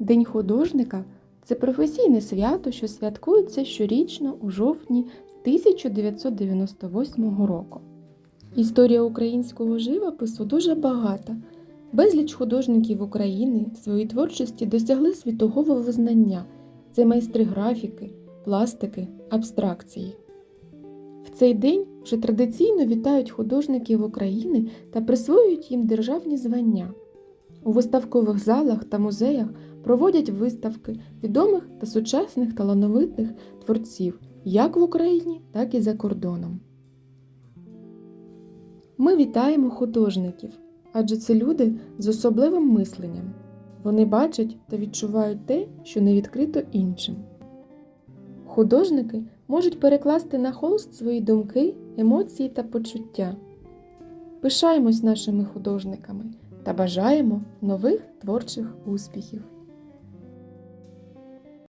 День художника це професійне свято, що святкується щорічно у жовтні 1998 року. Історія українського живопису дуже багата. Безліч художників України в своїй творчості досягли світового визнання. Це майстри графіки, пластики, абстракції. В цей день вже традиційно вітають художників України та присвоюють їм державні звання. У виставкових залах та музеях проводять виставки відомих та сучасних талановитих творців як в Україні, так і за кордоном. Ми вітаємо художників, адже це люди з особливим мисленням. Вони бачать та відчувають те, що не відкрито іншим. Художники можуть перекласти на холст свої думки, емоції та почуття. Пишаємось нашими художниками та бажаємо нових творчих успіхів!